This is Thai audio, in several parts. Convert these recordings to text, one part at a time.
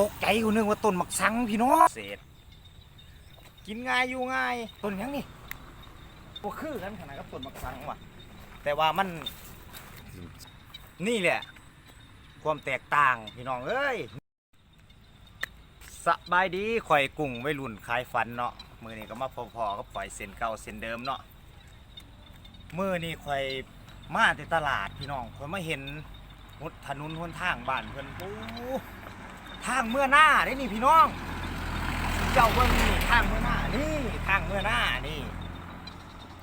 ตกใจกูนึกว่าต้นมักสังพี่น้องเศษกินง่ายอยู่ง่ายต้นหยังนี่บ่คือกันขนาดกับต้นมักสังว่ะ แต่ว่ามัน นี่แหละ ความแตกต่างพี่น้องเอ้ยสบายดีข่อยกุ้งไว้รุ่นขายฟันเนาะมือนี้ก็มาพอๆกับข่อยเส้นเก่าเส้นเดิมเนาะมือนี้ข่อยมาที่ตลาดพี่น้องข่อยมาเห็นหดถนนหนทางบ้านเพิ่นโอ้ ทางเมื่อหน้าได้นี่พี่น้อง เจ้าเบิ่งนี่ทางเมื่อหน้านี่ทางเมื่อหน้านี่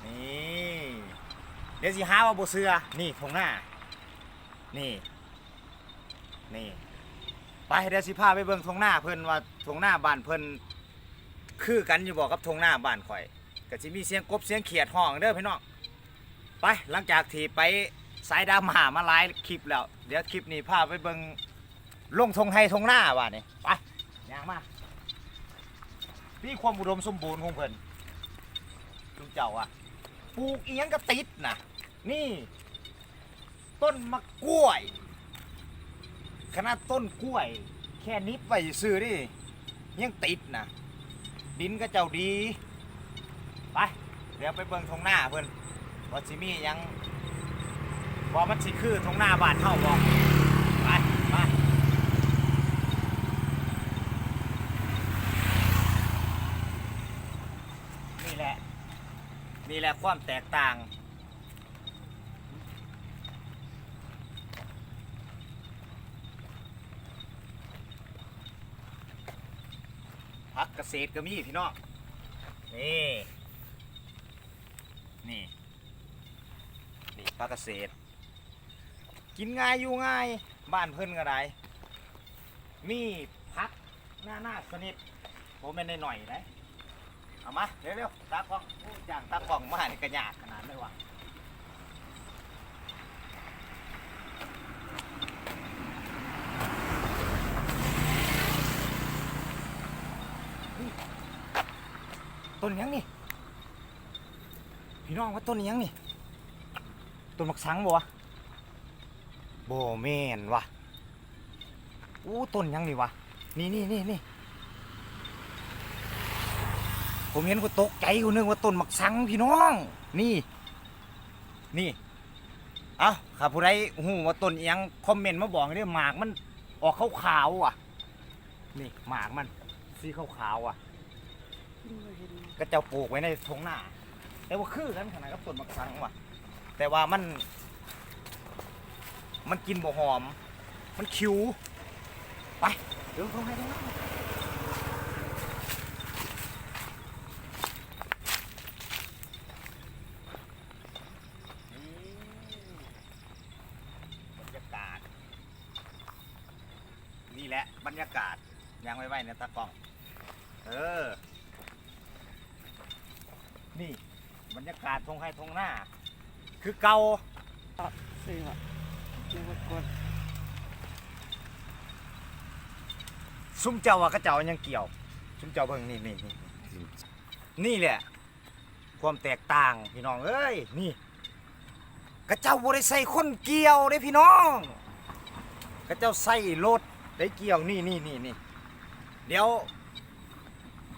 นี่เดี๋ยวสิหาว่าบ่เชื่อนี่ทงหน้า นี่ นี่ไปเดี๋ยวสิพาไปเบิ่งทงหน้าเพิ่นว่าทงหน้าบ้านเพิ่นคือกันอยู่บอกกับทงหน้าบ้านข่อยก็สิมีเสียงกบเสียงเขียดห้องเด้อพี่น้องไปหลังจากที่ไปสายดาวมามาหลายคลิปแล้ว เดี๋ยวคลิปนี้พาไปเบิ่ง ลงทงไทยทงหน้าว่านี่ไปย่างมานี่ความอุดมสมบูรณ์ของเพิ่นลุงเจ้าอะปลูกอียงก็ติดนะนี่ ต้นมะกล้วยขนาดต้นกล้วย แค่นิบไปซื้อดิยังติดนะดินก็เจ้าดี ไป เดี๋ยวไปเบิ่งทงหน้าเพิ่นว่าสิมีหยังว่ามันสิคือทงหน้าบ้านเฮาบ่ไปไปนี่ แหละ นี่แหละความแตกต่าง พักเกษตรก็มีพี่น้อง นี่ นี่ นี่พักเกษตร กินง่ายอยู่ง่าย บ้านเพิ่นก็ได้ มีพักหน้าหน้าสนิทผมเป็นหน่อยๆนะ เอามาเร็วๆตากล้องโอ้ยอย่างตากล้องมานี่ก็ยากขนาดเลยวะต้นหยังนี่ พี่น้องว่าต้นหยังนี่ ต้นมักสังบ่วะบ่แม่นวะอู้ต้นหยังนี่วะนี่นี่นี่นี่ ผมเห็นก็ตกใจกูนึกว่าต้นมักสังพี่น้อง นี่ นี่ เอ้าข้าผู้ใดหูว่าต้นเอิหยังคอมเมนต์มาบอกเด้อหมากมันออกขาวๆอะ นี่หมากมันสีขาวๆอะ ก็เจ้าปลูกไว้ในทงหน้า แต่ว่าคือกันขนาดกับต้นมะขังว่ะ แต่ว่ามัน มันกินบ่หอม มันคิว ไป เดี๋ยวทงให้ทงหน้าบรรยากาศ นี่แหละบ รรยากาศยังไว้ไว้ในตากล้อง เออ นี่บรรยากาศทงไห้ทงหน้า คือเก่าเสือเรียกว่ากดซุ้มเจ้าว่าก็เจ้ายังเกี่ยว ซุ้มเจ้าเบิ่งนี่นี่นี่นี่แหละ ความแตกต่างพี่น้องเอ้ยนี่กระเจ้าบ่ได้ใส่คนเกี่ยวเด้พี่น้องกระเจ้าใส่รถ ได้เกี่ยวนี่นี่นี่นี่เดี๋ยว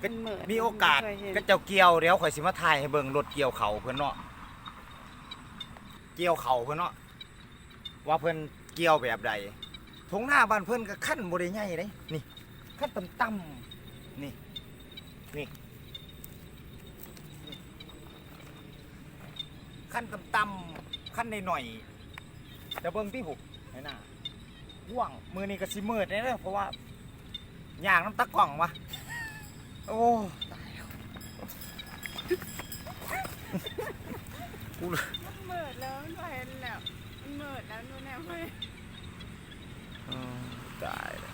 ก็เหมือนมีโอกาสเคยเห็น ก็เจ้าเกี่ยวเดี๋ยวข่อยสิมาถ่ายให้เบิ่งรถเกี่ยวเขาเพิ่นเนาะเกี่ยวเขาเพิ่นเนาะว่าเพิ่นเกี่ยวแบบใดทงหน้าบ้านเพิ่นก็ขั้นบ่ได้ใหญ่เด้นี่ขั้นต่ำๆนี่นี่ขั้นต่ำๆขั้นหน่อยๆแต่เบิ่งที่หุบให้หน้า ว่างมือนี้ก็สิมืดแน่เด้อเพราะว่าย่างน้ำตะกล่องวะโอ้กูมันเหมิดแล้วมันบ่เห็นแล้วมันเหมิดแล้วนู่นแน่เว้ยตายเลย